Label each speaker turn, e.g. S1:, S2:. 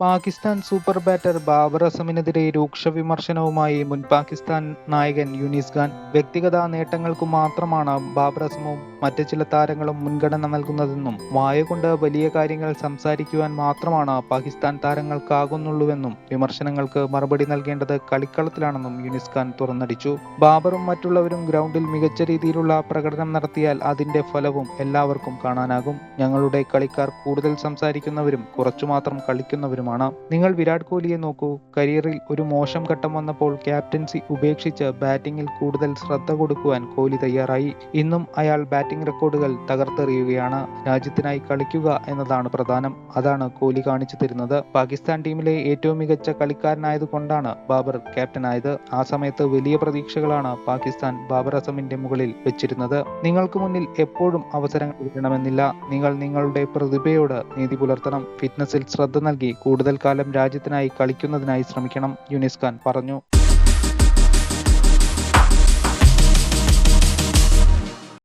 S1: Pakistan super batter Babar അസമിനെതിരെ രൂക്ഷ വിമർശനവുമായി മുൻ പാകിസ്ഥാൻ നായകൻ യൂനിസ് ഖാൻ. വ്യക്തിഗത നേട്ടങ്ങൾക്കു മാത്രമാണ് ബാബർ അസമും മറ്റ് ചില താരങ്ങളും മുൻഗണന നൽകുന്നതെന്നും വായകൊണ്ട് വലിയ കാര്യങ്ങൾ സംസാരിക്കുവാൻ മാത്രമാണ് പാകിസ്ഥാൻ താരങ്ങൾക്കാകുന്നുള്ളൂവെന്നും വിമർശനങ്ങൾക്ക് മറുപടി നൽകേണ്ടത് കളിക്കളത്തിലാണെന്നും യൂനിസ് ഖാൻ തുറന്നടിച്ചു. ബാബറും മറ്റുള്ളവരും ഗ്രൗണ്ടിൽ മികച്ച രീതിയിലുള്ള പ്രകടനം നടത്തിയാൽ അതിന്റെ ഫലവും എല്ലാവർക്കും കാണാനാകും. ഞങ്ങളുടെ കളിക്കാർ കൂടുതൽ സംസാരിക്കുന്നവരും കുറച്ചു മാത്രം കളിക്കുന്നവരുമാണ് നിങ്ങൾ വിരാട് കോഹ്ലിയെ നോക്കൂ. കരിയറിൽ ഒരു മോശം ഘട്ടം വന്നപ്പോൾ ക്യാപ്റ്റൻസി ഉപേക്ഷിച്ച് ബാറ്റിംഗിൽ കൂടുതൽ ശ്രദ്ധ കൊടുക്കുവാൻ കോഹ്ലി തയ്യാറായി. ഇന്നും അയാൾ ബാറ്റിംഗ് റെക്കോർഡുകൾ തകർത്തെറിയുകയാണ്. രാജ്യത്തിനായി കളിക്കുക എന്നതാണ് പ്രധാനം. അതാണ് കോഹ്ലി കാണിച്ചു തരുന്നത്. പാകിസ്ഥാൻ ടീമിലെ ഏറ്റവും മികച്ച കളിക്കാരനായതുകൊണ്ടാണ് ബാബർ ക്യാപ്റ്റനായത്. ആ സമയത്ത് വലിയ പ്രതീക്ഷകളാണ് പാകിസ്ഥാൻ ബാബർ അസമിന്റെ മുകളിൽ വെച്ചിരുന്നത്. നിങ്ങൾക്ക് മുന്നിൽ എപ്പോഴും അവസരങ്ങൾ കിട്ടണമെന്നില്ല. നിങ്ങൾ നിങ്ങളുടെ പ്രതിഭയോട് നീതി പുലർത്തണം. ഫിറ്റ്നസിൽ ശ്രദ്ധ നൽകി കൂടുതൽ കാലം രാജ്യത്തിനായി കളിക്കുന്നതിനായി ശ്രമിക്കണം. യുനിസ് പറഞ്ഞു.